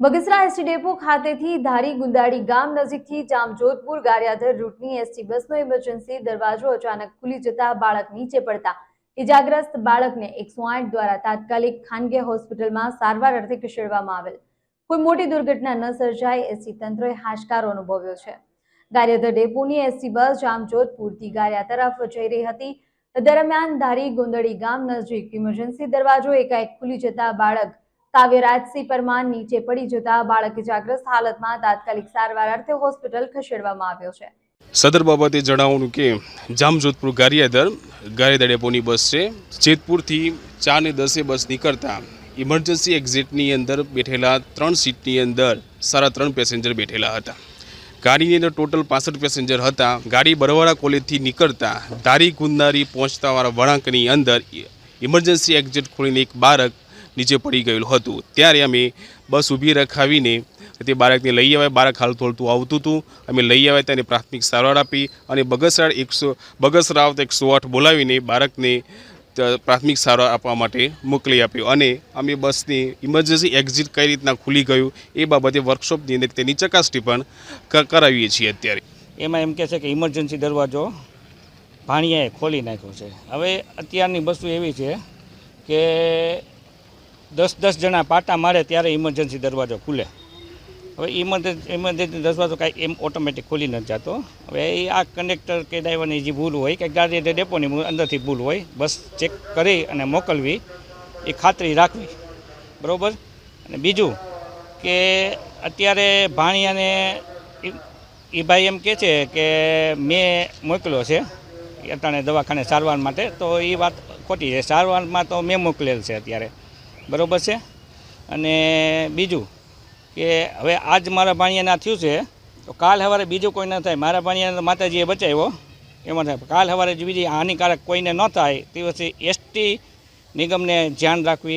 Bagasara ST depot ખાતેથી ધારી ગુંદાડી ગામ નજીકથી જામજોધપુર ગારિયાધર રૂટની એસટી બસનો ઇમરજન્સી દરવાજો અચાનક ખુલી જતા બાળક નીચે પડતા. ઇજાગ્રસ્ત બાળકને એકસો દ્વારા તાત્કાલિક ખાનગી હોસ્પિટલમાં સારવાર અર્થે ખસેડવામાં આવેલ. કોઈ મોટી દુર્ઘટના ન સર્જાય એસટી તંત્રએ હાશકારો અનુભવ્યો છે. ગારિયાધર ડેપોની એસટી બસ જામજોધપુરથી ગારિયા તરફ જઈ રહી હતી. દરમિયાન ધારી ગોંદડી ગામ નજીક ઇમરજન્સી દરવાજો એકાએક ખુલી જતા બાળક કાવ્યરાજસિંહ પરમાર નીચે પડી જતા બાળક ઇજાગ્રસ્ત હાલતમાં તાત્કાલિક સારવાર અર્થે હોસ્પિટલ ખસેડવામાં આવ્યો છે. સદર બાબતે જણાવવાનું કે, જામજોધપુર ગારિયાદર ગારિયાદર ડેપોની બસ છે. જેતપુરથી ચાર ને દસે બસ નીકળતા ઇમરજન્સી એક્ઝિટની અંદર બેઠેલા ત્રણ સીટની અંદર સારા ત્રણ પેસેન્જર બેઠેલા હતા. ગાડીની અંદર ટોટલ પાસઠ પેસેન્જર હતા. ગાડી બરવાડા કોલેજથી નીકળતા ધારી ગુંદારી પહોંચતાવાળા વળાંકની અંદર ઇમરજન્સી એક્ઝિટ ખોલીને એક બાળક નીચે પડી ગયેલું હતું. ત્યારે અમે બસ ઊભી રખાવીને તે બાળકને લઈ આવ્યા. બાળક હાલ થોડતું આવતું હતું. અમે લઈ આવ્યા તેને પ્રાથમિક સારવાર આપી અને બગસરાળ એકસો બગસરાવ એકસો આઠ બોલાવીને બાળકને પ્રાથમિક સારવાર આપવા માટે મોકલી આપ્યો. અને અમે બસની ઇમરજન્સી એક્ઝિટ કઈ રીતના ખુલી ગયું એ બાબતે વર્કશોપની અંદર તેની ચકાસણી પણ કરાવીએ છીએ અત્યારે. એમાં એમ કહે છે કે ઇમરજન્સી દરવાજો ભાણિયાએ ખોલી નાખ્યો છે. હવે અત્યારની વસ્તુ એવી છે કે દસ દસ જણા પાટા મારે ત્યારે ઇમરજન્સી દરવાજો ખુલે. હવે ઇમરજન્સી ઇમરજન્સી દરવાજો કાંઈ એમ ઓટોમેટિક ખુલી નથી જતો. હવે એ આ કંડક્ટર કે ડ્રાઈવરની જે ભૂલ હોય કે ગાડી ડેપોની અંદરથી ભૂલ હોય, બસ ચેક કરી અને મોકલવી, એ ખાતરી રાખવી. બરાબર? અને બીજું કે અત્યારે ભાણિયાને એ ભાઈ એમ કહે છે કે મેં મોકલ્યો છે અત્યારે દવાખાને સારવાર માટે, તો એ વાત ખોટી છે. સારવારમાં તો મેં મોકલેલ છે અત્યારે. બરાબર છે? અને બીજું કે હવે આજ મારા ભાણિયાને થયું છે, તો કાલ સવારે બીજું કોઈ ન થાય. મારા ભાણિયાને માતાજીએ બચાવ્યો, એમાં થાય. કાલ સવારે બીજી હાનિકારક કોઈને ન થાય, તે વચ્ચે એસટી નિગમને ધ્યાન રાખવી